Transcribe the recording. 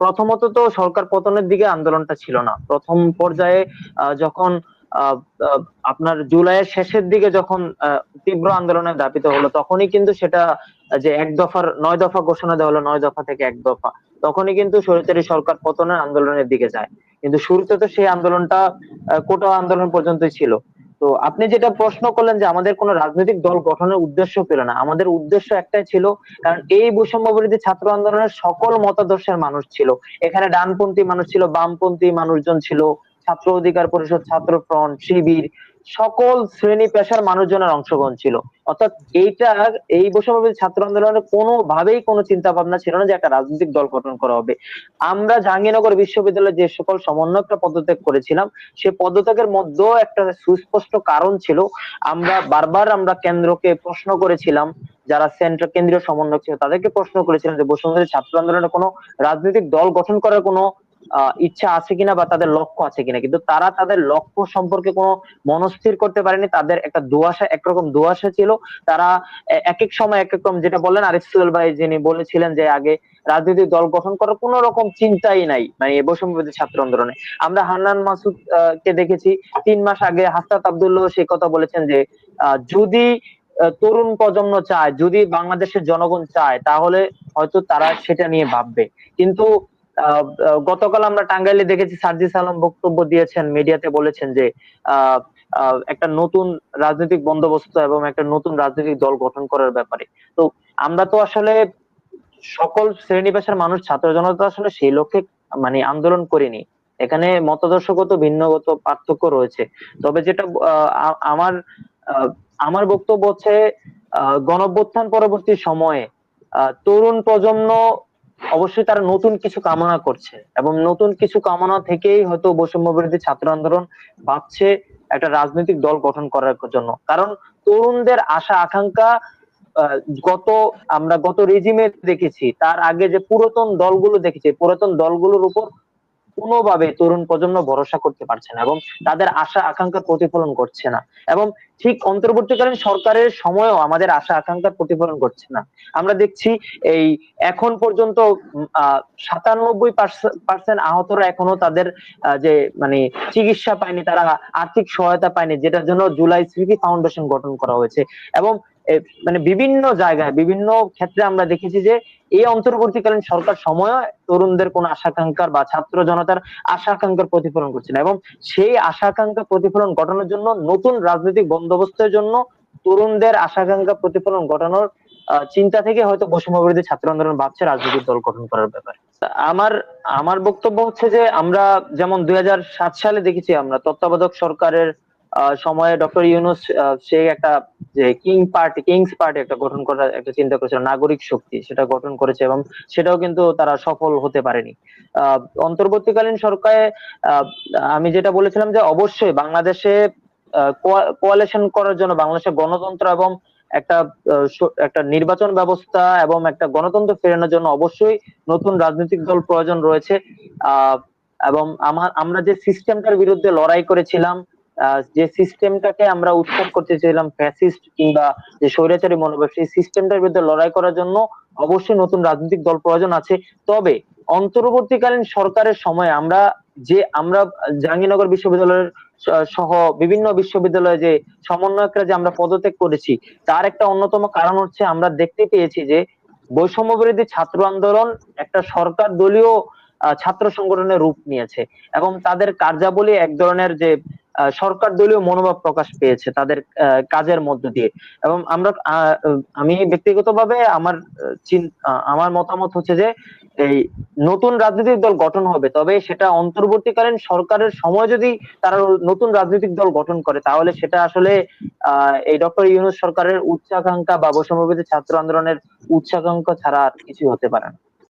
প্রথমত তো সরকার পতনের দিকে আন্দোলনটা ছিল না। প্রথম পর্যায়ে যখন আপনার জুলাইয়ের শেষের দিকে যখন তীব্র আন্দোলনে দাপিত হলো, তখনই কিন্তু সেটা যে এক দফার, নয় দফা ঘোষণা দেওয়া হলো, নয় দফা থেকে এক দফা। তখনই কিন্তু স্বৈরাচারী সরকার পতনের আন্দোলনের দিকে যায়। কিন্তু শুরুতে তো সেই আন্দোলনটা কোটা আন্দোলন পর্যন্তই ছিল। তো আপনি যেটা প্রশ্ন করলেন যে আমাদের কোন রাজনৈতিক দল গঠনের উদ্দেশ্য ছিল না, আমাদের উদ্দেশ্য একটাই ছিল, কারণ এই বৈষম্য বিরোধী ছাত্র আন্দোলনের সকল মতাদর্শের মানুষ ছিল। এখানে ডানপন্থী মানুষ ছিল, বামপন্থী মানুষজন ছিল, ছাত্র অধিকার পরিষদ, ছাত্র ফ্রন্ট, শিবির সকল শ্রেণি পেশার মানুষজনের অংশগ্রহণ ছিল। অর্থাৎ এইটা এই বৈষম্য বিরোধী ছাত্র আন্দোলনের কোনোভাবেই কোনো চিন্তা ভাবনা ছিল না যে একটা রাজনৈতিক দল গঠন করা হবে। আমরা জাহাঙ্গীরনগর বিশ্ববিদ্যালয়ে যে সকল সমন্বয়কটা পদত্যাগ করেছিলাম, সে পদত্যাগের মধ্যেও একটা সুস্পষ্ট কারণ ছিল। আমরা বারবার আমরা কেন্দ্রকে প্রশ্ন করেছিলাম, যারা সেন্ট্রাল কেন্দ্রীয় সমন্বয়ক ছিল, তাদেরকে প্রশ্ন করেছিলাম যে বৈষম্যবিরোধী ছাত্র আন্দোলনে কোনো রাজনৈতিক দল গঠন করার কোনো ইচ্ছা আছে কিনা বা তাদের লক্ষ্য আছে কিনা। কিন্তু তারা তাদের লক্ষ্য সম্পর্কে কোনো মনস্থির করতে পারেনি। তাদের একটা দুয়াশা একরকম দুয়াশা ছিল। তারা এক এক সময় এক রকম যেটা বললেন সুহেল ভাই যিনি বলেছিলেন যে আগে রাজনৈতিক দল গঠন করার কোন রকম চিন্তাই নাই মানে এই বৈষম্যবিরোধী ছাত্র আন্দোলনে। আমরা হান্নান মাসুদ কে দেখেছি, তিন মাস আগে হাসনাত আব্দুল্লাহ সে কথা বলেছেন যে যদি তরুণ প্রজন্ম চায়, যদি বাংলাদেশের জনগণ চায়, তাহলে হয়তো তারা সেটা নিয়ে ভাববে। কিন্তু গতকাল আমরা টাঙ্গাইলে দেখেছি সার্জিস আলম বক্তব্য দিয়েছেন মিডিয়াতে বলেছেন যে একটা নতুন রাজনৈতিক বন্দোবস্ত এবং একটা নতুন রাজনৈতিক দল গঠন করার ব্যাপারে। তো আমরা তো আসলে সকল শ্রেণি পেশার মানুষ ছাত্র জনতা আসলে সেই লক্ষ্যে মানে আন্দোলন করিনি। এখানে মতাদর্শগত ভিন্নগত পার্থক্য রয়েছে। তবে যেটা আমার আমার বক্তব্য হচ্ছে আহ, গণঅভ্যুত্থান পরবর্তী সময়ে তরুণ প্রজন্ম অবশ্যই তারা নতুন কিছু কামনা করছে এবং নতুন কিছু কামনা থেকেই হয়তো বৈষম্য বিরোধী ছাত্র আন্দোলন ভাবছে একটা রাজনৈতিক দল গঠন করার জন্য। কারণ তরুণদের আশা, আকাঙ্ক্ষা গত আমরা গত রেজিমে দেখেছি, তার আগে যে পুরাতন দলগুলো দেখেছি, পুরাতন দলগুলোর উপর কোনোভাবে তরুণ প্রজন্ম ভরসা করতে পারছে না এবং তাদের আশা আকাঙ্ক্ষার প্রতিফলন করছে না। এবং ঠিক অন্তর্বর্তীকালীন সরকারের সময়ও আমাদের আশা আকাঙ্ক্ষার প্রতিফলন করছে না। আমরা দেখছি এই এখন পর্যন্ত সাতানব্বই পার্সেন্ট আহতরা এখনও তাদের যে মানে চিকিৎসা পায়নি, তারা আর্থিক সহায়তা পায়নি, যেটার জন্য জুলাই স্মৃতি ফাউন্ডেশন গঠন করা হয়েছে। এবং মানে বিভিন্ন জায়গায়, বিভিন্ন ক্ষেত্রে আমরা দেখেছি যে এই অন্তর্বর্তীকালীন সরকার সময় তরুণদের কোন আশা আকাঙ্ক্ষার বা ছাত্র জনতার আশা আকাঙ্ক্ষার প্রতিফলন করছে না এবং সেই আশা আকাঙ্ক্ষা প্রতিফলন ঘটানোর জন্য নতুন রাজনৈতিক বন্দোবস্তের জন্য তরুণদের আশা আকাঙ্ক্ষা প্রতিফলন ঘটানোর চিন্তা থেকে হয়তো বৈষম্য ছাত্র আন্দোলন ভাবছে রাজনৈতিক দল গঠন করার ব্যাপারে। আমার আমার বক্তব্য হচ্ছে যে আমরা যেমন দুই হাজার সাত সালে দেখেছি আমরা তত্ত্বাবধায়ক সরকারের সময়ে ডক্টর ইউনুস সে একটা যে কিং পার্টি, কিংস পার্টি একটা গঠন করার একটা চিন্তা করেছিল, নাগরিক শক্তি সেটা গঠন করেছে এবং সেটাও কিন্তু তারা সফল হতে পারেনি। অন্তর্বর্তীকালীন সরকারে আমি যেটা বলেছিলাম যে অবশ্যই বাংলাদেশে কোয়ালিশন করার জন্য বাংলাদেশের গণতন্ত্র এবং একটা একটা নির্বাচন ব্যবস্থা এবং একটা গণতন্ত্র ফেরানোর জন্য অবশ্যই নতুন রাজনৈতিক দল প্রয়োজন রয়েছে। এবং আমার আমরা যে সিস্টেমটার বিরুদ্ধে লড়াই করেছিলাম যে সিস্টেমটাকে আমরা উৎখাত করতে চাইলাম ফ্যাসিস্ট কিংবা যে স্বৈরাচারী মনোভাব, সেই সিস্টেমটার বিরুদ্ধে লড়াই করার জন্য অবশ্যই নতুন রাজনৈতিক দল প্রয়োজন আছে। তবে অন্তর্বর্তীকালীন সরকারের সময় আমরা যে, আমরা জাহাঙ্গীরনগর বিশ্ববিদ্যালয়ের সহ বিভিন্ন বিশ্ববিদ্যালয়ে যে সমন্বয়করা যে আমরা পদত্যাগ করেছি, তার একটা অন্যতম কারণ হচ্ছে আমরা দেখতে পেয়েছি যে বৈষম্য বিরোধী ছাত্র আন্দোলন একটা সরকার দলীয় ছাত্র সংগঠনের রূপ নিয়েছে এবং তাদের কার্যাবলী এক ধরনের যে সরকার দলীয় মনোভাব প্রকাশ পেয়েছে তাদের কাজের মধ্য দিয়ে। এবং আমরা আমি ব্যক্তিগতভাবে আমার আমার মতামত হচ্ছে যে, এই নতুন রাজনৈতিক দল গঠন হবে, তবে সেটা অন্তর্বর্তীকালীন সরকারের সময় যদি তারা নতুন রাজনৈতিক দল গঠন করে, তাহলে সেটা আসলে এই ডক্টর ইউনুস সরকারের উচ্চাকাঙ্ক্ষা বা বৈষম্যবিরোধী ছাত্র আন্দোলনের উচ্চাকাঙ্ক্ষা ছাড়া আর কিছু হতে পারে না।